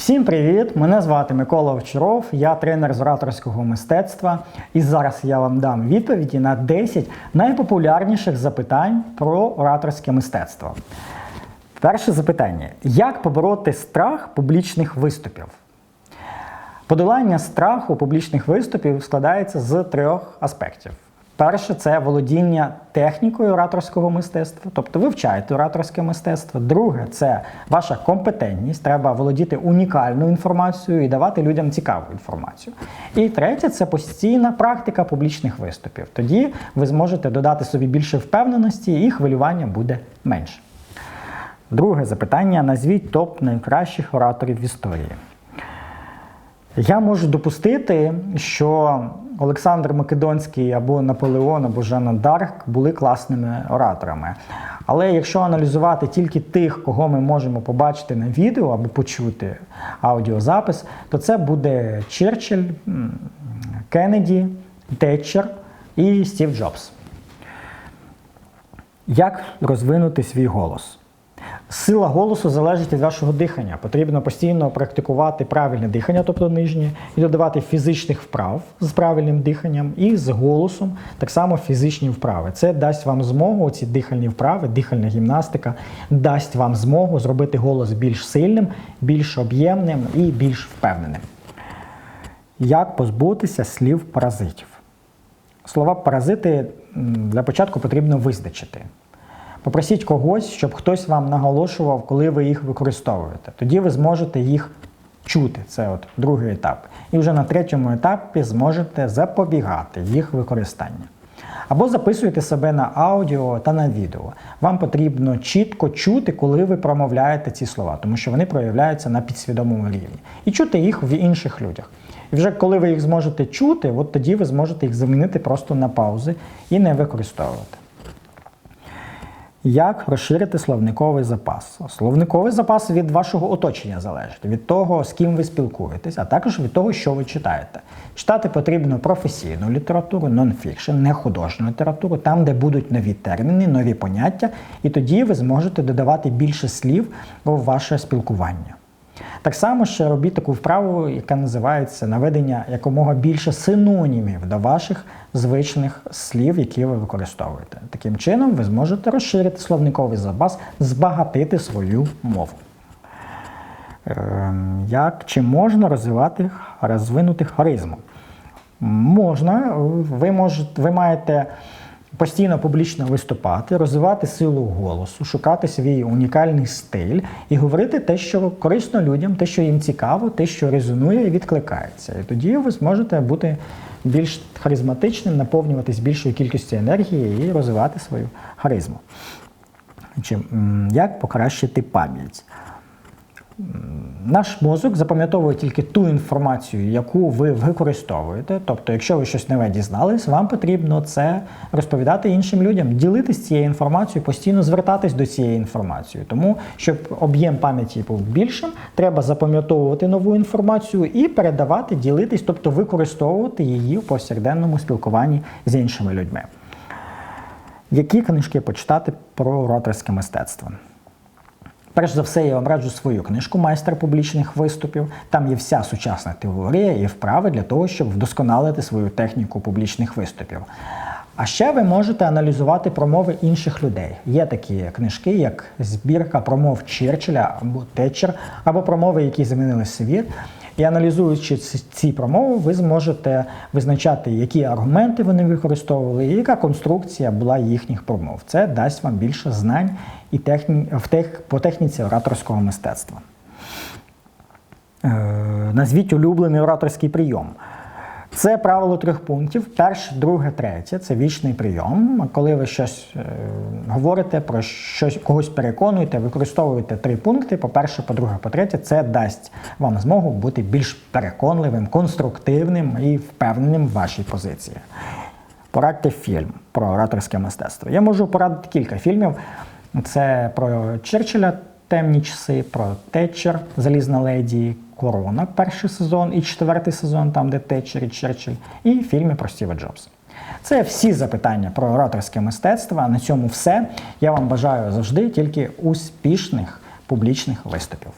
Всім привіт! Мене звати Микола Овчаров, я тренер з ораторського мистецтва. І зараз я вам дам відповіді на 10 найпопулярніших запитань про ораторське мистецтво. Перше запитання: як побороти страх публічних виступів? Подолання страху публічних виступів складається з трьох аспектів. Перше це володіння технікою ораторського мистецтва, тобто вивчаєте ораторське мистецтво. Друге це ваша компетентність. Треба володіти унікальною інформацією і давати людям цікаву інформацію. І третє це постійна практика публічних виступів. Тоді ви зможете додати собі більше впевненості і хвилювання буде менше. Друге запитання: назвіть топ найкращих ораторів в історії. Я можу допустити, що Олександр Македонський або Наполеон, або Жанна Дарк були класними ораторами. Але якщо аналізувати тільки тих, кого ми можемо побачити на відео або почути аудіозапис, то це буде Черчилль, Кеннеді, Тетчер і Стів Джобс. Як розвинути свій голос? Сила голосу залежить від вашого дихання. Потрібно постійно практикувати правильне дихання, тобто нижнє, і додавати фізичних вправ з правильним диханням і з голосом, так само фізичні вправи. Це дасть вам змогу, ці дихальні вправи, дихальна гімнастика, дасть вам змогу зробити голос більш сильним, більш об'ємним і більш впевненим. Як позбутися слів паразитів? Слова паразити для початку потрібно визначити. Попросіть когось, щоб хтось вам наголошував, коли ви їх використовуєте. Тоді ви зможете їх чути. Це от другий етап. І вже на третьому етапі зможете запобігати їх використання. Або записуйте себе на аудіо та на відео. Вам потрібно чітко чути, коли ви промовляєте ці слова, тому що вони проявляються на підсвідомому рівні. І чути їх в інших людях. І вже коли ви їх зможете чути, от тоді ви зможете їх замінити просто на паузи і не використовувати. Як розширити словниковий запас? Словниковий запас від вашого оточення залежить, від того, з ким ви спілкуєтесь, а також від того, що ви читаєте. Читати потрібно професійну літературу, нонфікшн, не художню літературу, там, де будуть нові терміни, нові поняття, і тоді ви зможете додавати більше слів у ваше спілкування. Так само ще робіть таку вправу, яка називається наведення якомога більше синонімів до ваших звичних слів, які ви використовуєте. Таким чином, ви зможете розширити словниковий запас, збагатити свою мову. Ем, Як чи можна розвивати розвинути харизму? Можна, ви можете, ви маєте постійно публічно виступати, розвивати силу голосу, шукати свій унікальний стиль і говорити те, що корисно людям, те, що їм цікаво, те, що резонує і відкликається. І тоді ви зможете бути більш харизматичним, наповнюватись більшою кількістю енергії і розвивати свою харизму. Чи, Як покращити пам'ять? Наш мозок запам'ятовує тільки ту інформацію, яку ви використовуєте. Тобто, якщо ви щось нове дізнались, вам потрібно це розповідати іншим людям, ділитись цією інформацією, постійно звертатись до цієї інформації. Тому, щоб об'єм пам'яті був більшим, треба запам'ятовувати нову інформацію і передавати, ділитись, тобто використовувати її в повсякденному спілкуванні з іншими людьми. Які книжки почитати про ораторське мистецтво? Перш за все, я вам раджу свою книжку Майстер публічних виступів. Там є вся сучасна теорія і вправи для того, щоб вдосконалити свою техніку публічних виступів. А ще ви можете аналізувати промови інших людей. Є такі книжки, як збірка промов Черчилля або Тетчер, або промови, які змінили світ. І аналізуючи ці- промови, ви зможете визначати, які аргументи вони використовували, і яка конструкція була їхніх промов. Це дасть вам більше знань і техні... в тех... по техніці ораторського мистецтва. Е, Назвіть улюблений ораторський прийом. Це правило трьох пунктів. Перше, друге, третє це вічний прийом. Коли ви щось е, говорите, про щось когось переконуєте, використовуєте три пункти: по-перше, по-друге, по-третє, це дасть вам змогу бути більш переконливим, конструктивним і впевненим в вашій позиції. Порадьте фільм про ораторське мистецтво. Я можу порадити кілька фільмів. Це про Черчилля Темні часи, про Тетчер, Залізна леді, Корона, перший сезон і четвертий сезон, там де Тетчер і Черчилль, і фільми про Стіва Джобса. Це всі запитання про ораторське мистецтво. На цьому все. Я вам бажаю завжди тільки успішних публічних виступів.